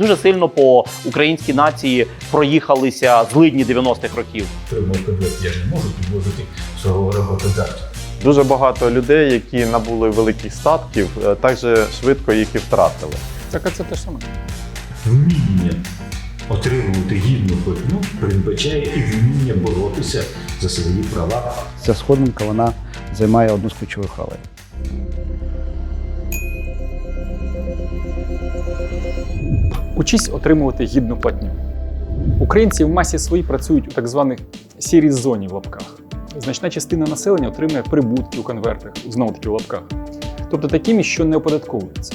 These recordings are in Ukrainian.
Дуже сильно по українській нації проїхалися злидні 90-х років. Я ж не можу підвозити свого роботодавця. Дуже багато людей, які набули великих статків, е, так же швидко їх і втратили. Так а це те ж саме. Вміння отримувати гідну платню передбачає і вміння боротися за свої права. Ця сходинка вона займає одну з ключових ролей. Учись отримувати гідну платню. Українці в масі своїй працюють у так званих сірій зоні в лапках. Значна частина населення отримує прибутки у конвертах, знову таки в лапках, тобто такими, що не оподатковуються.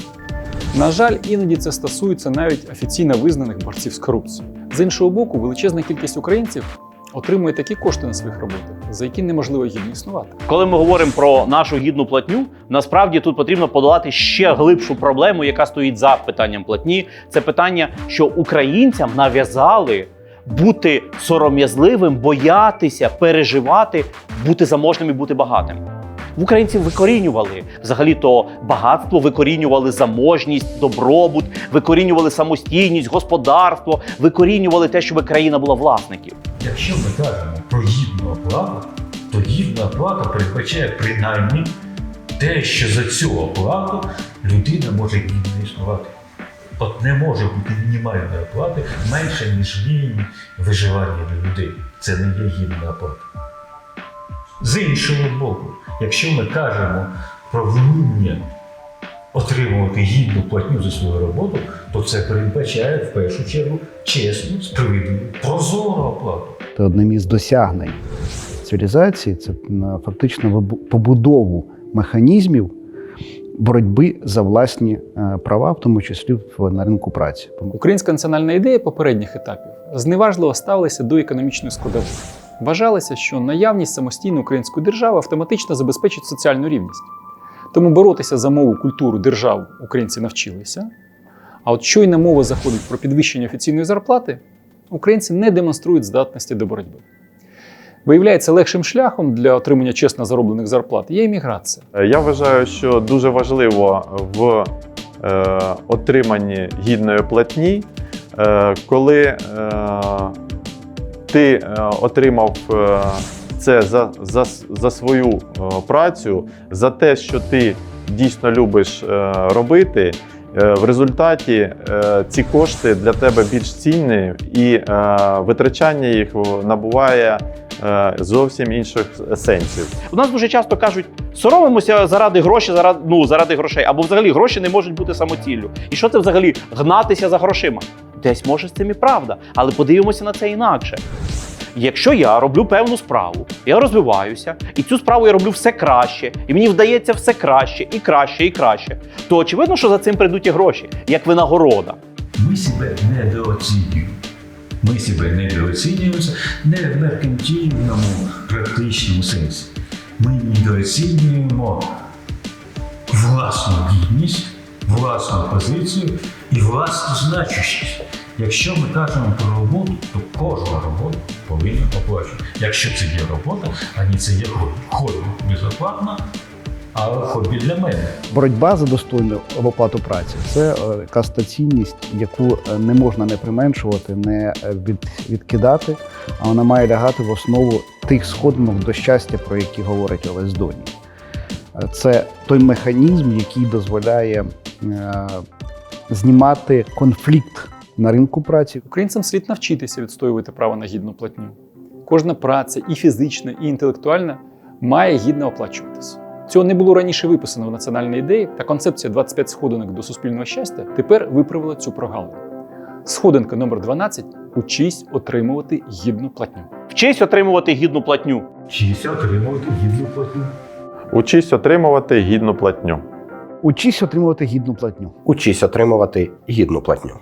На жаль, іноді це стосується навіть офіційно визнаних борців з корупцією. З іншого боку, величезна кількість українців отримує такі кошти на своїх роботах, за які неможливо гідно існувати. Коли ми говоримо про нашу гідну платню, насправді тут потрібно подолати ще глибшу проблему, яка стоїть за питанням платні. Це питання, що українцям нав'язали бути сором'язливим, боятися, переживати, бути заможним і бути багатим. В українців викорінювали взагалі-то багатство, викорінювали заможність, добробут, викорінювали самостійність, господарство, викорінювали те, щоб країна була власників. Якщо ми кажемо про гідну оплату, то гідна оплата передбачає принаймні те, що за цю оплату людина може гідно існувати. От не може бути мінімальної оплати менше, ніж рівень виживання для людей. Це не є гідна оплата. З іншого боку, якщо ми кажемо про вміння отримувати гідну платню за свою роботу, то це передбачає в першу чергу чесну, справедливу, прозору оплату. Це одним із досягнень цивілізації це фактично побудову механізмів боротьби за власні е, права, в тому числі в- на ринку праці. Українська національна ідея попередніх етапів зневажливо ставилася до економічної складової. Вважалося, що наявність самостійної української держави автоматично забезпечить соціальну рівність. Тому боротися за мову культуру держав українці навчилися. А от щойно мова заходить про підвищення офіційної зарплати, українці не демонструють здатності до боротьби. Виявляється, легшим шляхом для отримання чесно зароблених зарплат є імміграція. Е, Я вважаю, що дуже важливо в е, отриманні гідної платні, е, коли е, ти е, отримав е, це за, за, за свою е, працю, за те, що ти дійсно любиш робити. В результаті ці кошти для тебе більш цінні, і витрачання їх набуває зовсім інших сенсів. У нас дуже часто кажуть, соромимося заради грошей, заради, ну, заради грошей, або взагалі гроші не можуть бути самоціллю. І що це взагалі гнатися за грошима? Десь може з цим і правда, але подивимося на це інакше. Якщо я роблю певну справу, я розвиваюся, і цю справу я роблю все краще, і мені вдається все краще, і краще, і краще, то очевидно, що за цим прийдуть і гроші, як винагорода. Ми себе недооцінюємо. Ми себе недооцінюємо не в меркантильному практичному сенсі. Ми недооцінюємо власну гідність, власну позицію і власну значущість. Якщо ми кажемо про роботу, то кожна робота повинна оплачувати. Якщо це є робота, а не це є хобі. Хобі безоплатно, а хобі для мене. Боротьба за достойну оплату праці це е, якась цінність, яку е, не можна не применшувати, не е, від, відкидати, а вона має лягати в основу тих сходинок до щастя, про які говорить Олесь Доній. Е, Це той механізм, який дозволяє знімати конфлікт на ринку праці. Українцям слід навчитися відстоювати право на гідну платню. Кожна праця, і фізична, і інтелектуальна, має гідно оплачуватися. Цього не було раніше виписано в національній ідеї, та концепція 25 сходинок до суспільного щастя тепер виправила цю прогалину. Сходинка номер 12 учись отримувати гідну платню. Вчись отримувати гідну платню. Вчися отримувати гідну платню. Учись отримувати гідну платню. Учись отримувати гідну платню. Учись отримувати гідну платню.